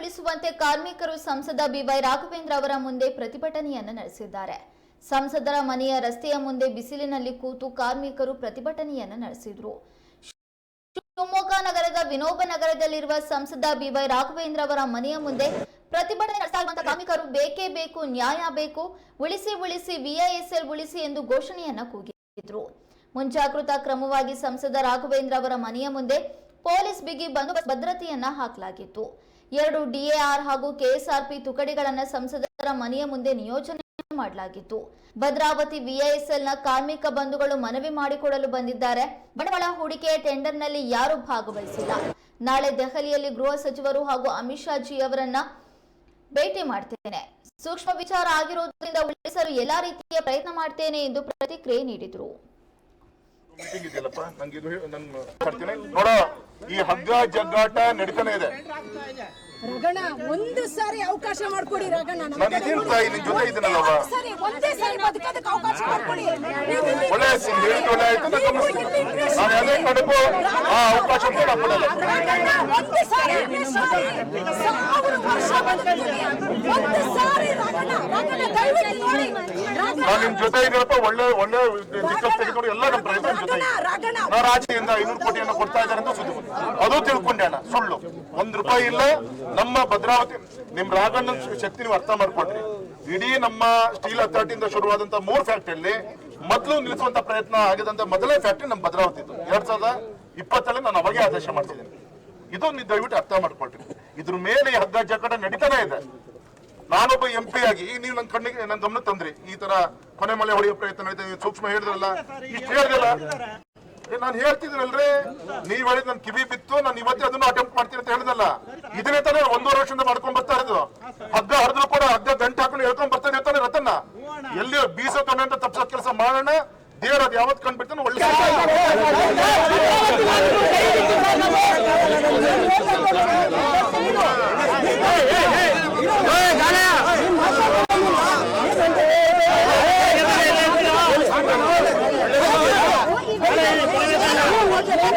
ಉಳಿಸುವಂತೆ ಕಾರ್ಮಿಕರು ಸಂಸದ ಬಿವೈ ರಾಘವೇಂದ್ರ ಅವರ ಮುಂದೆ ಪ್ರತಿಭಟನೆಯನ್ನು ನಡೆಸಿದ್ದಾರೆ. ಸಂಸದರ ಮನೆಯ ರಸ್ತೆಯ ಮುಂದೆ ಬಿಸಿಲಿನಲ್ಲಿ ಕೂತು ಕಾರ್ಮಿಕರು ಪ್ರತಿಭಟನೆಯನ್ನು ನಡೆಸಿದ್ರು. ಶಿವಮೊಗ್ಗ ನಗರದ ವಿನೋಬ ನಗರದಲ್ಲಿರುವ ಸಂಸದ ಬಿವೈ ರಾಘವೇಂದ್ರ ಅವರ ಮನೆಯ ಮುಂದೆ ಪ್ರತಿಭಟನೆ ನಡೆಸ್ತಾ ಕಾರ್ಮಿಕರು ಬೇಕೇ ಬೇಕು, ನ್ಯಾಯ ಬೇಕು, ಉಳಿಸಿ ಉಳಿಸಿ, ವಿಐಎಸ್ಎಲ್ ಉಳಿಸಿ ಎಂದು ಘೋಷಣೆಯನ್ನ ಕೂಗಿದ್ರು. ಮುಂಜಾಗೃತಾ ಕ್ರಮವಾಗಿ ಸಂಸದ ರಾಘವೇಂದ್ರ ಅವರ ಮನೆಯ ಮುಂದೆ ಪೊಲೀಸ್ ಬಿಗಿ ಬಂದೋಬಸ್ತ್ ಭದ್ರತೆಯನ್ನ ಹಾಕಲಾಗಿತ್ತು. ಎರಡು ಡಿಎಆರ್ ಹಾಗೂ ಕೆಎಸ್ಆರ್ಪಿ ತುಕಡಿಗಳನ್ನ ಸಂಸದರ ಮನೆಯ ಮುಂದೆ ನಿಯೋಜನೆ ಮಾಡಲಾಗಿತ್ತು. ಭದ್ರಾವತಿ ವಿಐಎಸ್ಎಲ್ನ ಕಾರ್ಮಿಕ ಬಂಧುಗಳು ಮನವಿ ಮಾಡಿಕೊಡಲು ಬಂದಿದ್ದಾರೆ. ಬಂಡವಾಳ ಹೂಡಿಕೆಯ ಟೆಂಡರ್ನಲ್ಲಿ ಯಾರು ಭಾಗವಹಿಸಿಲ್ಲ. ನಾಳೆ ದೆಹಲಿಯಲ್ಲಿ ಗೃಹ ಸಚಿವರು ಹಾಗೂ ಅಮಿತ್ ಶಾ ಜಿ ಅವರನ್ನ ಭೇಟಿ ಮಾಡ್ತೇನೆ. ಸೂಕ್ಷ್ಮ ವಿಚಾರ ಆಗಿರುವುದರಿಂದ ಉಳಿಸಲು ಎಲ್ಲಾ ರೀತಿಯ ಪ್ರಯತ್ನ ಮಾಡ್ತೇನೆ ಎಂದು ಪ್ರತಿಕ್ರಿಯೆ ನೀಡಿದರು. ಈ ಹಗ್ಗ ಜಗ್ಗಾಟ ನಡೀತಾನೆ ಇದೆ. ರಗಣ ಒಂದು ಸಾರಿ ಅವಕಾಶ ಮಾಡ್ಕೊಡಿ ರಗಣ ನಮ್ಮ ನಾನು ಇದೀನಿ ತಾಯಿ, ನಿನ್ ಜೊತೆ. ಸರಿ ಒಂದೇ ಸಾರಿ ಬದುಕೋದಕ್ಕೆ ಅವಕಾಶ ಮಾಡ್ಕೊಡಿ. ಒಳ್ಳೆ ಒಳ್ಳೆ ಆಯ್ತು ನಾನು ಗಮನಿಸ್ತೀನಿ. ನಾನು ಯಾವುದೇ ಕಾರಣಕ್ಕೂ ಆ ಅವಕಾಶ ಕೊಡಲ್ಲ. ಒಂದು ಸಾರಿ ಒಂದು ಸಾರಿ ಸಾವಿರ ವರ್ಷ ಬದುಕ್ತೀನಿ. ಒಂದು ಸಾರಿ ರಗಣ ರಗಣ ದಯವಿಟ್ಟು ನೋಡಿ. ರಗಣ. ನಾನು ನಿಮ್ ಜೊತೆ ಇದ್ದೀನಪ್ಪ ಒಳ್ಳೆ ಒಳ್ಳೆ ಡಿಸ್ಕಸ್ ತೆಗೆದುಕೊಂಡು ಎಲ್ಲ ನಮ್ಮ ಪ್ರಯತ್ನ ಜೊತೆ ನಾನು ಐನೂರು ಕೋಟಿಯನ್ನು ಕೊಡ್ತಾ ಇದ್ದಾರೆ ಅಂತ ಸುದ್ದಿ ಬಂತು. ಅದು ತಿಳ್ಕೊಂಡೆ ಸುಳ್ಳು. ಒಂದ್ ರೂಪಾಯಿ ಇಲ್ಲ, ನಮ್ಮ ಭದ್ರಾವತಿ, ನಿಮ್ ರಾಘಣ್ಣನ ಶಕ್ತಿ ನೀವು ಅರ್ಥ ಮಾಡ್ಕೊಂಡ್ರಿ ಇಡೀ ನಮ್ಮ ಸ್ಟೀಲ್ ಅಥಾರಿಟಿಯಿಂದ ಶುರುವಾದಂತ ಮೂರ್ ಫ್ಯಾಕ್ಟರಿಯಲ್ಲಿ ಮೊದಲು ನಿಲ್ಲಿಸುವಂತ ಪ್ರಯತ್ನ ಆಗಿದಂತ ಮೊದಲೇ ಫ್ಯಾಕ್ಟರಿ ನಮ್ಮ ಭದ್ರಾವತಿ ಇತ್ತು ಎರಡ್ ಸಾವಿರದ ಇಪ್ಪತ್ತರಲ್ಲಿ ನಾನು ಅವಾಗೇ ಆದೇಶ ಮಾಡ್ತಿದ್ದೀನಿ ಇದು ನೀವು ದಯವಿಟ್ಟು ಅರ್ಥ ಮಾಡ್ಕೊಳ್ರಿ. ಇದ್ರ ಮೇಲೆ ಹಗ್ಗ ಜಗಡ ನಡೀತಾನೆ ಇದೆ. ನಾನೊಬ್ಬ ಎಂ ಪಿ ಆಗಿ, ಈಗ ನೀವು ನನ್ನ ಕಣ್ಣಿಗೆ ನನ್ನ ಗಮನ ತಂದ್ರಿ. ಈ ತರ ಕೊನೆ ಮಳೆ ಹೊಡೆಯೋ ಪ್ರಯತ್ನ ನಡೀತಾ ಸೂಕ್ಷ್ಮ ಹೇಳಿದ್ರಲ್ಲ, ಇಷ್ಟು ಹೇಳಿದ್ರಲ್ಲ. ನಾನು ಹೇಳ್ತಿದ್ರಲ್ರಿ ನೀವ್ ಹೇಳಿದ್ ನನ್ ಕಿವಿ ಬಿತ್ತು ನಾನು ಇವತ್ತೇ ಅದನ್ನು ಅಟೆಂಪ್ಟ್ ಮಾಡ್ತೀನಿ ಅಂತ ಹೇಳಿದಲ್ಲ. ಇದನ್ನೇ ತಾನೇ ಒಂದೂವರೆ ವರ್ಷದಿಂದ ಮಾಡ್ಕೊಂಡ್ ಬರ್ತಾ ಇರೋದು. ಹಗ್ಗ ಹರಿದ್ರು ಕೂಡ ಹಗ್ಗ ಗಂಟೆ ಹಾಕೊಂಡು ಹೇಳ್ಕೊಂಡ್ ಬರ್ತಾನೆ ಅಂತಾನೆ ರತನ್ನ. ಎಲ್ಲಿ ಬೀಸೋ ತೊನೆ ಅಂತ ತಪ್ಪಿಸೋ ಕೆಲಸ ಮಾಡೋಣ. ದೇವ್ರ ಅದ್ ಯಾವತ್ ಕಂಡ್ಬಿಡ್ತಾನೆ ಒಳ್ಳೆ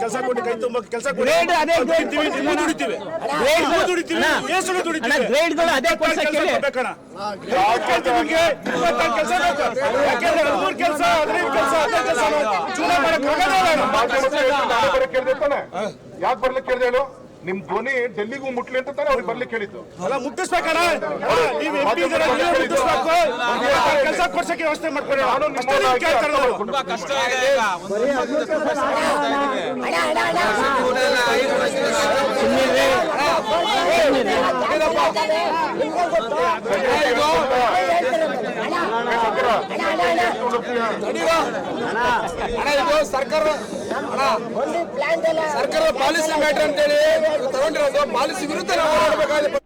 ಕೆಲಸ ಕೊಟ್ಟು ಕೈ ತುಂಬ ಕೆಲಸ ಕೊಡಿ. ಅದೇ ನೀವು ದುಡಿತೀವಿ. ಗ್ರೇಡ್ ದುಡಿತೀವಿ ದುಡಿತೀವಿ. ಗ್ರೇಡ್ಗಳು ಅದೇ ಕೆಲಸ ಕೊಡ್ಸಕ್ಕೆ ಕೊಡ್ಬೇಕಣ್ಣ. ನಿಮಗೆ ಇಪ್ಪತ್ತಾರು ಕೆಲಸ ಬೇಕು ಯಾಕೆಂದ್ರೆ ಹದಿಮೂರು ಕೆಲಸ ಹದಿನೈದು ಕೆಲಸ ಹದಿನೈದು ಕೆಲಸ ಚೂನ ಮಾಡಕ್ ಯಾಕೆ ಬರ್ಲಿಕ್ಕೆ ಕೇಳಿದೆ ಹೇಳು? ನಿಮ್ ಧ್ವನಿ ಡೆಲ್ಲಿಗೂ ಮುಟ್ಲಿ ಅಂತ ತಾನೆ ಅವ್ರಿಗೆ ಬರ್ಲಿಕ್ಕೆ ಹೇಳಿದ್ದು. ಅಲ್ಲ ಮುಟ್ಟಿಸ್ಬೇಕಣ್ಣ. ನೀವು ಎಂ ಪಿ ಮುಟ್ಟಿಸ್ಬೇಕು. ಕೆಲಸ ಕೊಡ್ಸಕ್ಕೆ ವ್ಯವಸ್ಥೆ ಮಾಡ್ಕೊಳ್ಳಿ. ನಾನು ಕೇಳ್ತಾರೆ ನಾವು. ತುಂಬಾ ಕಷ್ಟ ಇದೆ ಈಗ ಒಂದು ವರ್ಷದಿಂದ ಸಮಸ್ಯೆ ಆಗ್ತಾ ಇದೆ. ಅಣ್ಣ ಸರ್ಕಾರ ಸರ್ಕಾರದ ಪಾಲಿಸಿ ಮ್ಯಾಟರ್ ಅಂತೇಳಿ ತಗೊಂಡಿರೋದು ಪಾಲಿಸಿ ವಿರುದ್ಧ ನಾವು ಹೋರಾಡಬೇಕಾಗಿದೆ